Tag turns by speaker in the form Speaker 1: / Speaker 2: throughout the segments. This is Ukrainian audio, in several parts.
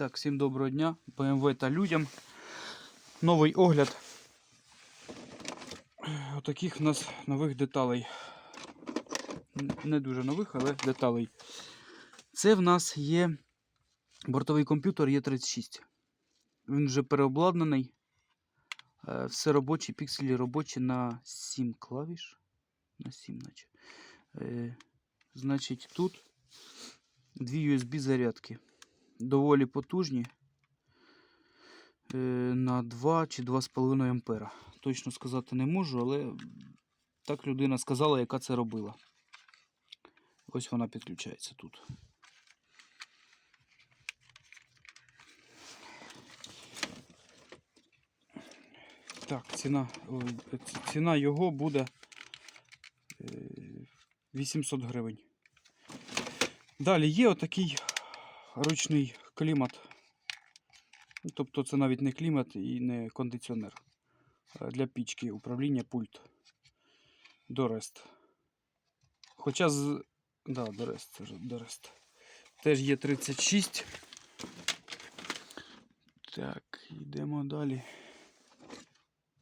Speaker 1: Так, всім доброго дня, BMW та людям. Новий огляд. Отаких у нас нових деталей. Не дуже нових, але деталей. Це в нас є бортовий комп'ютер Е36. Він вже переобладнаний. Е, Все робочі, пікселі робочі на 7 клавіш. На 7, наче. Е, Значить, тут дві USB зарядки доволі потужні е, на 2 чи 2,5 ампера. Точно сказати не можу, але так людина сказала, яка це робила. Ось вона підключається тут. Так, ціна, ціна його буде е, 800 гривень. Далі є отакий ручний клімат. Ну, Тобто це навіть не клімат і не кондиціонер. Для пічки управління пульт. Дорест. Хоча з. Да, Дорест, це ж Дорест. Теж є 36. Так, йдемо далі.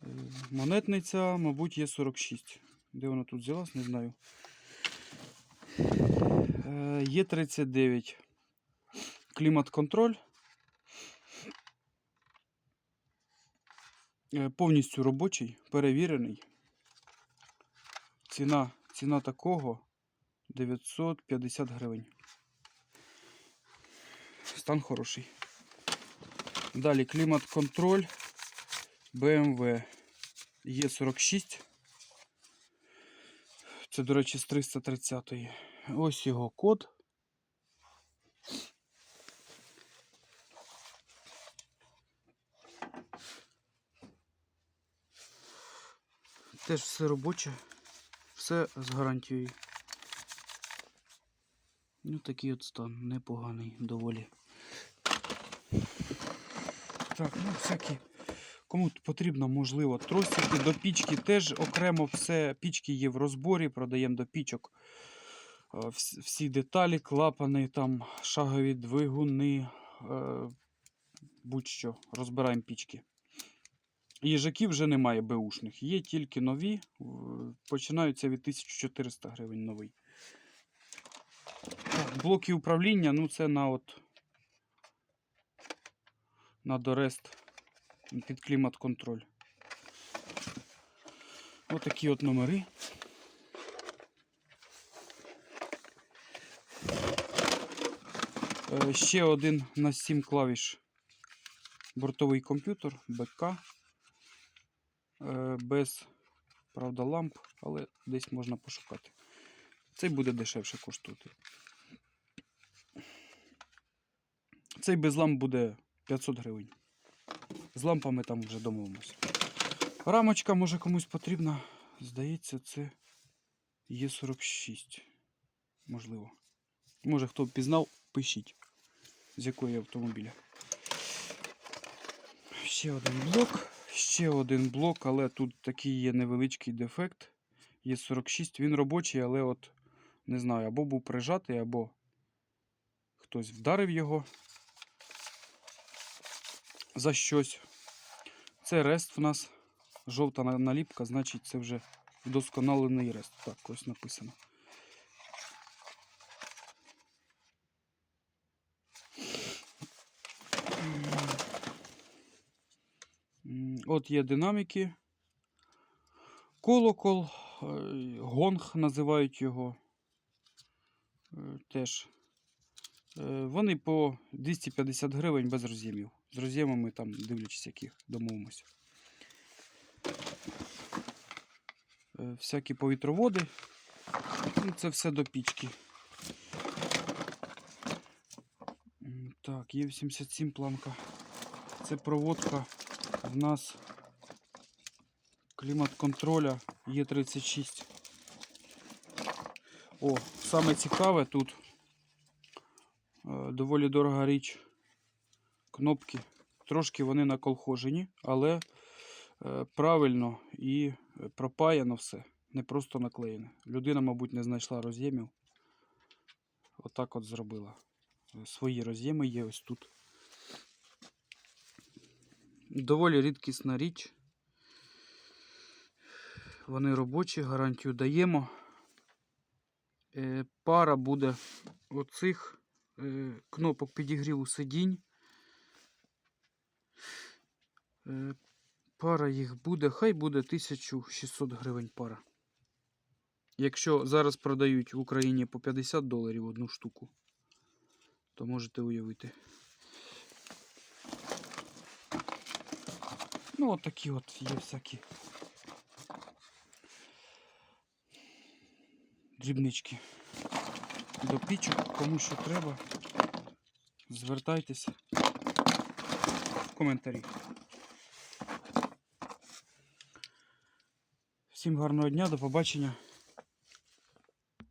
Speaker 1: Е, Монетниця, мабуть, є 46. Де вона тут взялась, не знаю. Е, Є 39. Клімат-контроль. Е, Повністю робочий, перевірений. Ціна, ціна такого 950 гривень. Стан хороший. Далі клімат-контроль BMW Е46. Це, до речі, з 330 Ось його код. Теж все робоче, все з гарантією. Ну, такий от стан, непоганий доволі. Так, ну всякі. Кому потрібно, можливо, тросики до пічки теж окремо все. Пічки є в розборі, продаємо до пічок. Е, Всі деталі, клапани, там, шагові двигуни, е, будь-що, розбираємо пічки. Їжаків вже немає беушних, є тільки нові, починаються від 1400 гривень новий. Блоки управління, ну це на от на Дорест під клімат-контроль. Отакі от номери. Е, Ще один на 7 клавіш бортовий комп'ютер БК. Е, Без, правда, ламп, але десь можна пошукати. Цей буде дешевше коштувати. Цей без ламп буде 500 гривень. З лампами там вже домовимося. Рамочка може комусь потрібна. Здається, це Є46. Можливо. Може хто впізнав, пишіть. З якої автомобіля. Ще один блок. Ще один блок, але тут такий є невеличкий дефект. Є 46, він робочий, але от не знаю, або був прижатий, або хтось вдарив його за щось. Це рест в нас. Жовта наліпка, значить це вже вдосконалений рест. Так, ось написано. От є динаміки. Колокол, е, гонг називають його. Е, Теж. Е, Вони по 250 гривень без роз'ємів. З роз'ємами там, дивлячись, яких домовимося. Всякі повітроводи. Ну, Це все до пічки. Так, є 87 планка. Це проводка в нас клімат-контроля Є36. О, саме цікаве тут е, доволі дорога річ. Кнопки. Трошки вони наколхожені, але е, правильно і пропаяно все. Не просто наклеєне. Людина, мабуть, не знайшла роз'ємів. Отак от зробила. Свої роз'єми є ось тут. Доволі рідкісна річ. Вони робочі, гарантію даємо. Е, Пара буде оцих е, кнопок підігріву сидінь. Е, Пара їх буде, хай буде 1600 гривень пара. Якщо зараз продають в Україні по 50 доларів одну штуку, то можете уявити. Ну, от такі от є всякі дрібнички до пічок. Кому що треба, звертайтеся в коментарі. Всім гарного дня, до побачення.